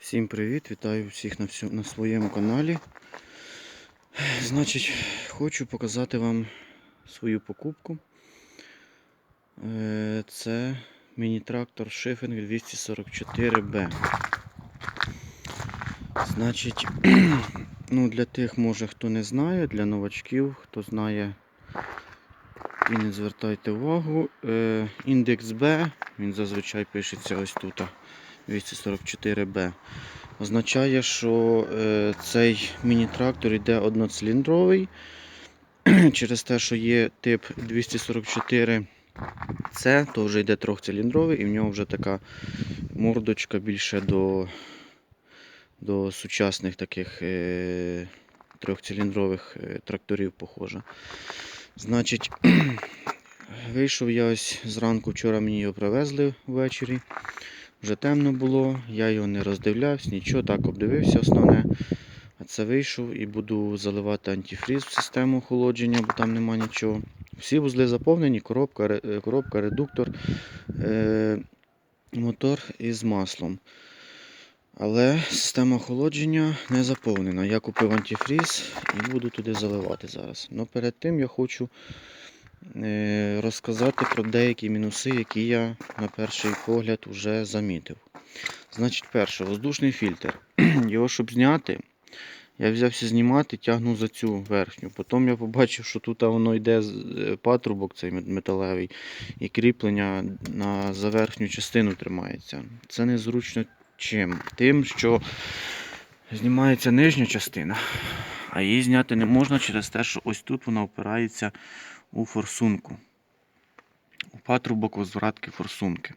Всім привіт! Вітаю всіх на, всю, на своєму каналі. Значить, хочу показати вам свою покупку. Е, Це міні-трактор Шифінг 244B. Значить, ну для тих, може, хто не знає, для новачків, хто знає і не звертайте увагу. Е, Індекс B, він зазвичай пишеться ось тут. 244B. Означає, що е, цей міні-трактор йде одноциліндровий. Через те, що є тип 244C, то вже йде трьохциліндровий і в нього вже така мордочка більше до, до сучасних таких е, трьохциліндрових е, тракторів похожа. Значить, вийшов я ось зранку, вчора мені його привезли ввечері. Вже темно було, я його не роздивлявся, нічого, так обдивився основне. А це вийшов і буду заливати антифріз в систему охолодження, бо там нема нічого. Всі вузли заповнені, коробка, коробка редуктор, е- мотор із маслом. Але система охолодження не заповнена. Я купив антифріз і буду туди заливати зараз. Но перед тим я хочу розказати про деякі мінуси, які я на перший погляд вже замітив. Значить, перше, воздушний фільтр. Його щоб зняти, я взявся знімати, тягну за цю верхню. Потім я побачив, що тут воно йде е, патрубок цей металевий, і кріплення на за верхню частину тримається. Це незручно чим? Тим, що знімається нижня частина, а її зняти не можна через те, що ось тут вона опирається у форсунку. У патрубок возвратки форсунки.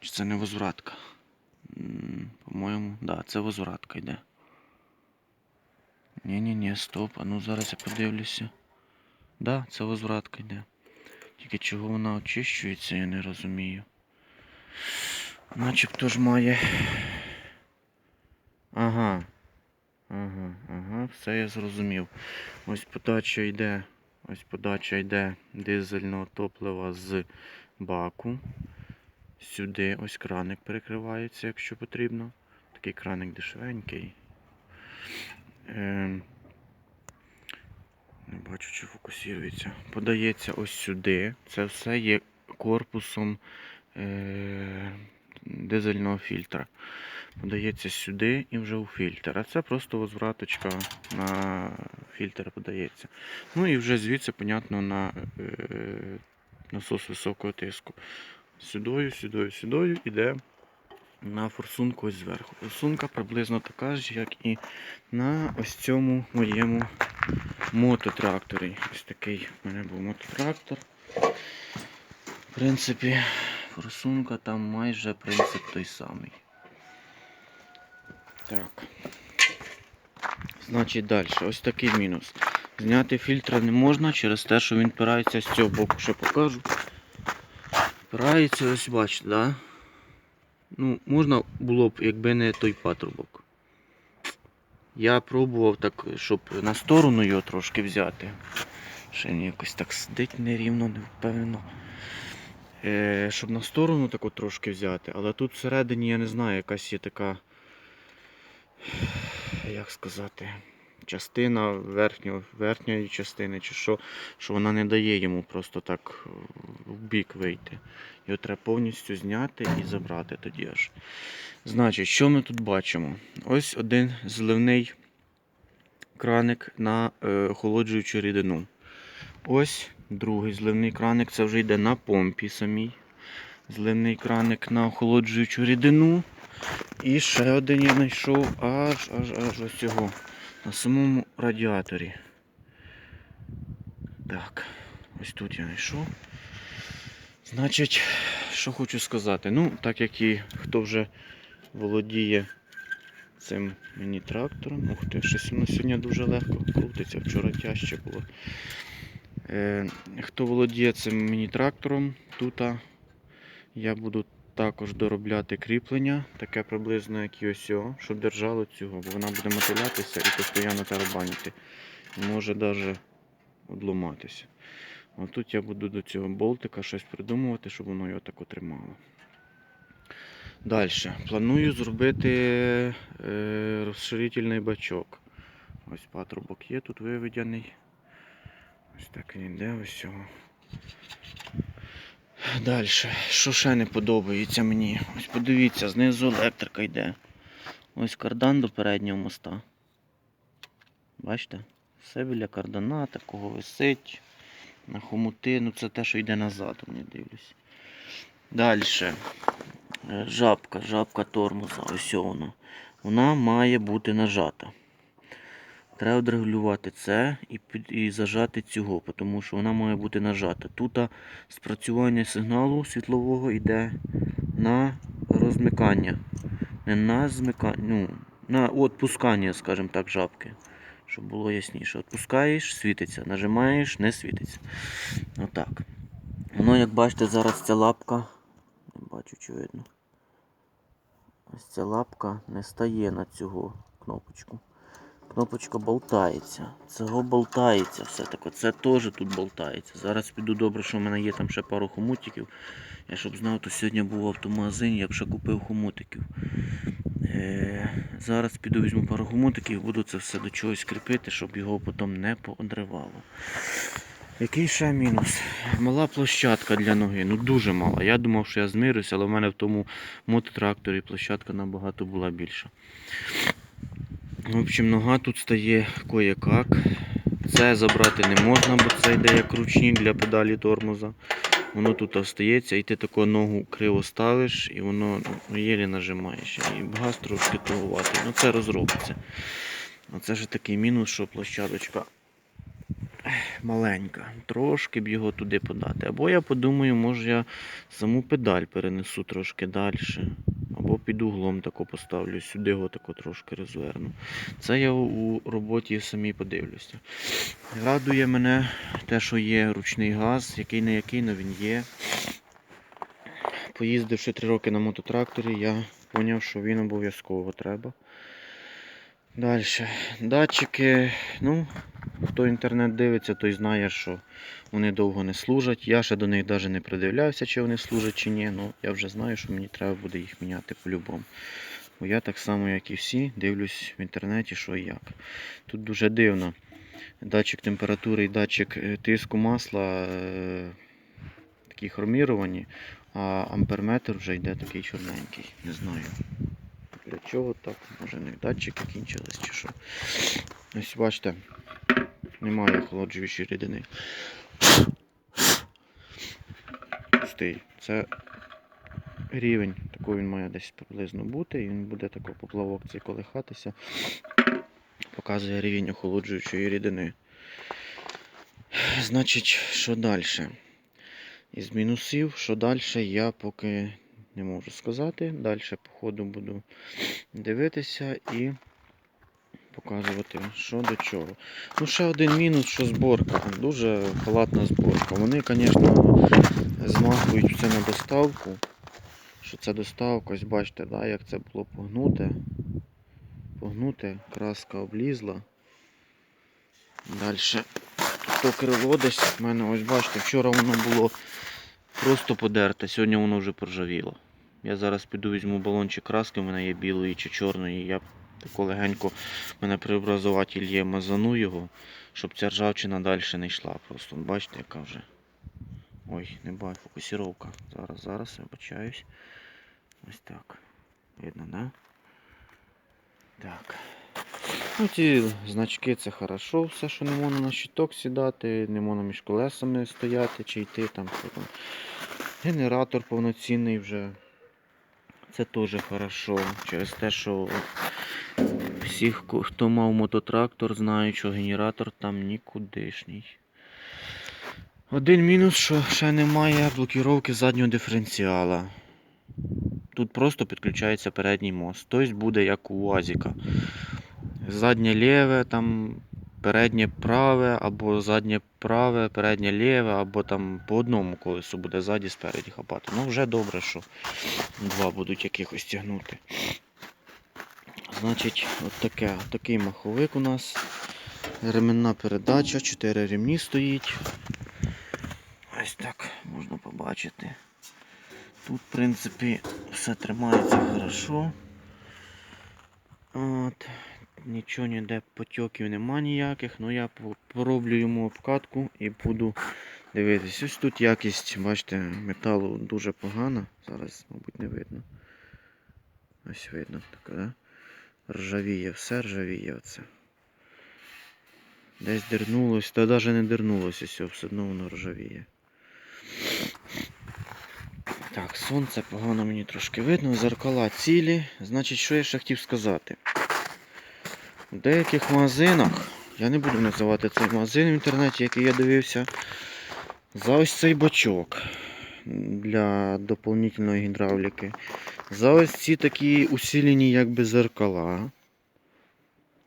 Чи це не возвратка? По-моєму, да, це возвратка йде. Ні-ні-ні, стоп, а ну зараз я подивлюся. Да, це возвратка йде. Тільки чого вона очищується, я не розумію. Начебто ж має. Ага. Ага, ага, все я зрозумів. Ось подача йде. Ось подача йде дизельного топлива з баку. Сюди ось краник перекривається, якщо потрібно. Такий краник дешевенький. Ем, не бачу, чи фокусується. Подається ось сюди. Це все є корпусом е, дизельного фільтра. Подається сюди і вже у фільтр. А це просто возвраточка на фільтр подається. Ну і вже звідси, понятно, на е, насос високого тиску. Сюдою, сюдою, сюдою іде на форсунку ось зверху. Форсунка приблизно така ж, як і на ось цьому моєму мототракторі. Ось такий в мене був мототрактор. В принципі, форсунка там майже принцип той самий. Так. Значить далі. Ось такий мінус. Зняти фільтра не можна через те, що він впирається з цього боку, що покажу. Впирається, ось бачите, да? Ну, можна було б, якби не той патрубок. Я пробував так, щоб на сторону його трошки взяти. Ще він якось так сидить нерівно, не впевнено. Е, щоб на сторону таку трошки взяти, але тут всередині, я не знаю, якась є така, як сказати, частина верхнього, верхньої частини, чи що, що вона не дає йому просто так в бік вийти. Його треба повністю зняти і забрати тоді аж. Значить, що ми тут бачимо? Ось один зливний краник на е, охолоджуючу рідину.Ось другий зливний краник, це вже йде на помпі самій. Зливний краник на охолоджуючу рідину. І ще один я знайшов аж аж аж ось цього. На самому радіаторі. Так, ось тут я знайшов. Значить, що хочу сказати. Ну, так як і хто вже володіє цим міні-трактором. Ух ти, щось воно сьогодні дуже легко крутиться, вчора тяжче було. Е, хто володіє цим міні-трактором, тут я буду також доробляти кріплення, таке приблизно як і ось, щоб держало цього, бо вона буде мотилятися і постійно тарабанити. Може навіть одломатися. Отут я буду до цього болтика щось придумувати, щоб воно його так отримало. Далі. Планую зробити е, розширительний бачок. Ось патрубок є тут виведений. Ось так він йде, ось цього. Далі. Що ще не подобається мені? Ось подивіться, знизу електрика йде. Ось кардан до переднього моста. Бачите? Все біля кардана такого висить. На хомути, ну це те, що йде назад, не дивлюсь. Далі. Жабка, жабка тормоза, ось воно. Вона має бути нажата. Треба відрегулювати це і, і зажати цього, тому що вона має бути нажата. Тут спрацювання сигналу світлового йде на розмикання. Не на змикання, ну, на відпускання, скажімо так, жабки. Щоб було ясніше. Відпускаєш, світиться, нажимаєш, не світиться. Отак. Воно, як бачите, зараз ця лапка. Не бачу, чи видно. Ось ця лапка не стає на цю кнопочку. Кнопочка болтається. Цього болтається все таке. Це теж тут болтається. Зараз піду добре, що в мене є там ще пару хомутиків. Я щоб знав, то сьогодні був автомагазині, я б ще купив хомутиків. Е, зараз піду візьму пару хомутиків, буду це все до чогось кріпити, щоб його потім не поодривало. Який ще мінус? Мала площадка для ноги. Ну дуже мала. Я думав, що я змирюся, але в мене в тому мототракторі площадка набагато була більша. В общем, нога тут стає кое-как. Це забрати не можна, бо це йде як ручник для педалі тормоза. Воно тут остається, і ти таку ногу криво ставиш, і воно ну, єлі нажимаєш. І газ трошки тугуватий. Ну це розробиться. Оце ж такий мінус, що площадочка маленька. Трошки б його туди подати. Або я подумаю, може я саму педаль перенесу трошки далі. Або під углом тако поставлю, сюди його трошки розверну. Це я у роботі самі подивлюся. Радує мене те, що є ручний газ, який не який, але він є. Поїздивши три роки на мототракторі, я зрозумів, що він обов'язково треба. Далі. Датчики, ну, хто інтернет дивиться, той знає, що вони довго не служать. Я ще до них навіть не придивлявся, чи вони служать чи ні. Ну, я вже знаю, що мені треба буде їх міняти по-любому. Бо я так само, як і всі, дивлюсь в інтернеті, що і як. Тут дуже дивно. Датчик температури і датчик е, тиску масла е, такі хроміровані, а амперметр вже йде такий чорненький. Не знаю. Для чого так? Може в них датчики кінчились чи що. Ось бачите, немає охолоджуючої рідини. Пустий. Це рівень, такий він має десь приблизно бути, і він буде тако поплавок цей колихатися. Показує рівень охолоджуючої рідини. Значить, що далі? Із мінусів, що далі, я поки не можу сказати. Далі, по ходу, буду дивитися і показувати, що до чого. Ну, ще один мінус, що зборка. Дуже халатна зборка. Вони, звісно, змахують все на доставку. Що це доставка, ось бачите, да, як це було погнуте. Погнуте, краска облізла. Далі. То крило десь в мене, ось бачите, вчора воно було просто подерте, сьогодні воно вже поржавіло. Я зараз піду візьму балончик краски, у мене є білої чи чорної. Я тако легенько, мене преобразователь є, мазану його, щоб ця ржавчина далі не йшла. Просто бачите, яка вже. Ой, не бачу, фокусировка. Зараз, зараз, вибачаюсь. Ось так. Видно, да? Так. Ну, ті значки це хорошо, все, що не можна на щиток сідати, не можна між колесами стояти чи йти там. Там. Генератор повноцінний вже. Це теж хорошо. Через те, що всіх, ко- хто мав мототрактор, знають, що генератор там нікудишній. Один мінус, що ще немає блокіровки заднього диференціала. Тут просто підключається передній мост. Тобто буде як у УАЗіка. Заднє ліве, там переднє праве, або заднє праве, переднє ліве, або там по одному колесу буде ззаді, спереді хапати. Ну вже добре, що два будуть якихось тягнути. Значить, от таке, такий маховик у нас. Ременна передача, 4 ремні стоїть. Ось так можна побачити. Тут, в принципі, все тримається хорошо. От. Нічого ніде потьоків нема ніяких, ну я пороблю йому обкатку і буду дивитись. Ось тут якість, бачите, металу дуже погана. Зараз, мабуть, не видно. Ось видно таке, да? Ржавіє, все ржавіє оце. Десь дернулось, та навіть не дернулося, все, все одно воно ржавіє. Так, сонце погано мені трошки видно, зеркала цілі. Значить, що я ще хотів сказати? В деяких магазинах, я не буду називати цей магазин в інтернеті, який я дивився, за ось цей бачок для доповнительної гідравліки. За ось ці такі усилені якби зеркала.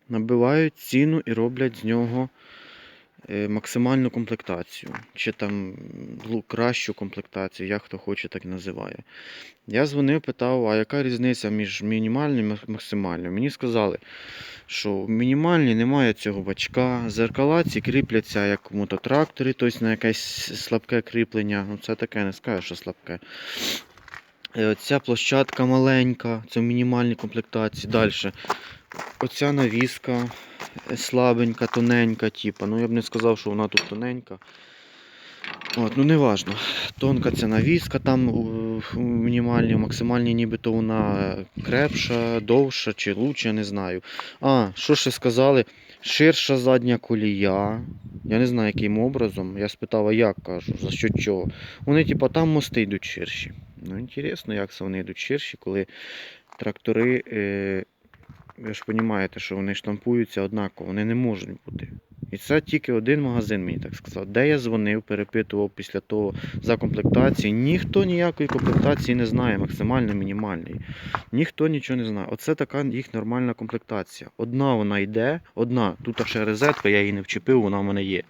Набивають ціну і роблять з нього е, максимальну комплектацію. Чи там кращу комплектацію, як хто хоче, так і називає. Я дзвонив, питав, а яка різниця між мінімальним і максимальним? Мені сказали, що в мінімальній немає цього бачка. Зеркала ці кріпляться як в мототракторі, тобто на якесь слабке кріплення. Ну це таке, не скажу, що слабке. Е, Ця площадка маленька, це в мінімальній комплектації. Далі. Оця навіска е, слабенька, тоненька, типу. Ну я б не сказав, що вона тут тоненька. От, ну не важно. Тонка ця навіска там мінімальній, максимальній, нібито вона крепша, довша чи лучше, не знаю. А, що ще сказали? Ширша задня колія. Я не знаю, яким образом. Я спитав, а як кажу, за що чого. Вони, типа, там мости йдуть ширші. Ну, інтересно, як це вони йдуть ширші, коли трактори, е, ви ж розумієте, що вони штампуються однаково, вони не можуть бути. І це тільки один магазин мені так сказав. Де я дзвонив, перепитував після того за комплектації. Ніхто ніякої комплектації не знає, максимально мінімальної. Ніхто нічого не знає. Оце така їх нормальна комплектація. Одна вона йде, одна, тут ще розетка, я її не вчепив, вона в мене є.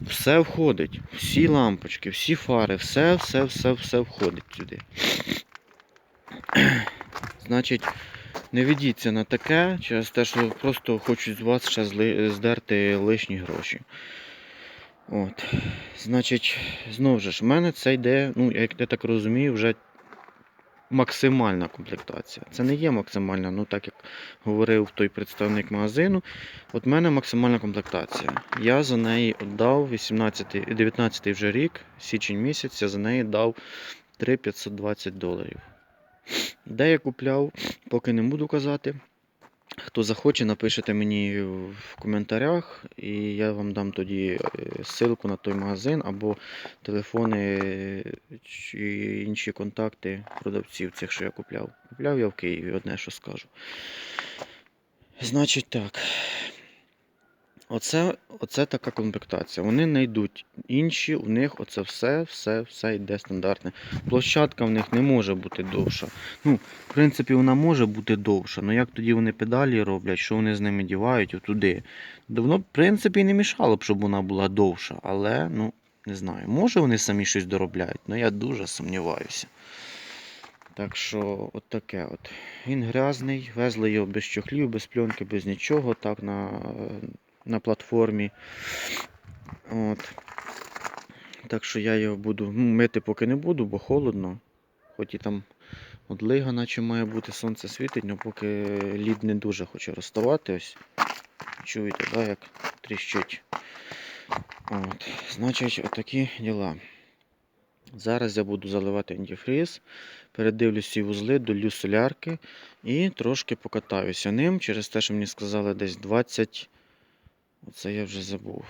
Все входить. Всі лампочки, всі фари, все, все, все, все входить сюди. Значить, не ведіться на таке через те, що просто хочуть з вас ще здерти лишні гроші. От. Значить, знову ж, в мене це йде, ну, як я так розумію, вже максимальна комплектація. Це не є максимальна, ну так як говорив той представник магазину. От в мене максимальна комплектація. Я за неї віддав 18, 19 вже рік, січень місяць, я за неї дав 3520 доларів. Де я купляв, поки не буду казати. Хто захоче, напишете мені в коментарях, і я вам дам тоді е, ссылку на той магазин або телефони е, чи інші контакти продавців цих, що я купляв. Купляв я в Києві, одне, що скажу. Значить так. Оце, оце така комплектація. Вони не йдуть інші, у них оце все, все, все йде стандартне. Площадка в них не може бути довша. Ну, в принципі, вона може бути довша, але як тоді вони педалі роблять, що вони з ними дівають отуди. Воно, в принципі, не мішало б, щоб вона була довша, але, ну, не знаю, може вони самі щось доробляють, але я дуже сумніваюся. Так що, от таке от. Він грязний, везли його без чохлів, без пленки, без нічого, так на, на платформі. От. Так що я його буду ну, мити поки не буду, бо холодно. Хоч і там одлига, наче має бути, сонце світить, але поки лід не дуже хоче розставати. Ось. Чуєте, да, як тріщить. От. Значить, отакі діла. Зараз я буду заливати антифріз, передивлюсь ці вузли, долью солярки і трошки покатаюся ним через те, що мені сказали десь 20. Оце я вже забув.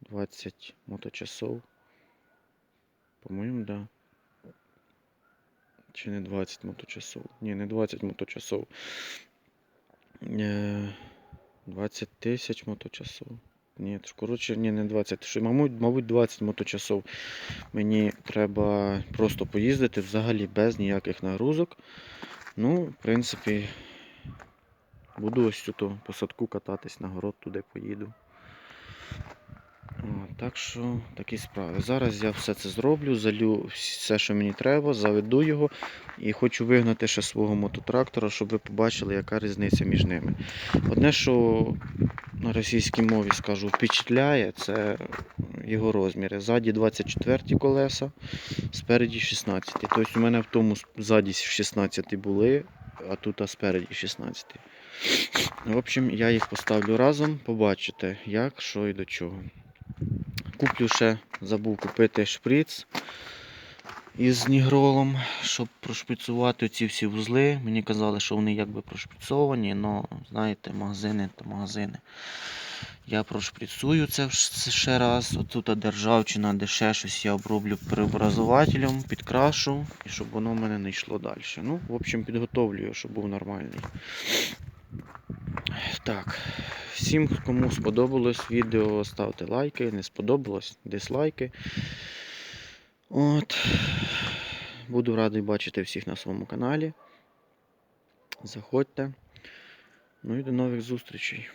20 моточасов. По-моєму, да. Чи не 20 моточасов? Ні, не 20 моточасов. Е, 20 тисяч моточасов. Ні, коротше, ні, не 20. Що, мабуть, мабуть, 20 моточасов. Мені треба просто поїздити взагалі без ніяких нагрузок. Ну, в принципі, буду ось тут по садку кататись на город, туди поїду. Так що такі справи. Зараз я все це зроблю, залю все, що мені треба, заведу його і хочу вигнати ще свого мототрактора, щоб ви побачили, яка різниця між ними. Одне, що на російській мові скажу, впечатляє, це його розміри. Ззаді 24 колеса, спереді 16. Тобто у мене в тому ззаді 16 були, а тут а спереді 16. В общем, я їх поставлю разом, побачите, як, що і до чого. Куплю ще, забув купити шприц із нігролом, щоб прошприцювати ці всі вузли. Мені казали, що вони якби прошприцьовані, але знаєте, магазини то магазини. Я прошприцюю це ще раз. Отут державчина, де ще щось я оброблю преобразувателем, підкрашу, і щоб воно в мене не йшло далі. Ну, в общем, підготовлю його, щоб був нормальний. Так, всім, кому сподобалось відео, ставте лайки, не сподобалось, дизлайки. От. Буду радий бачити всіх на своєму каналі. Заходьте. Ну і до нових зустрічей.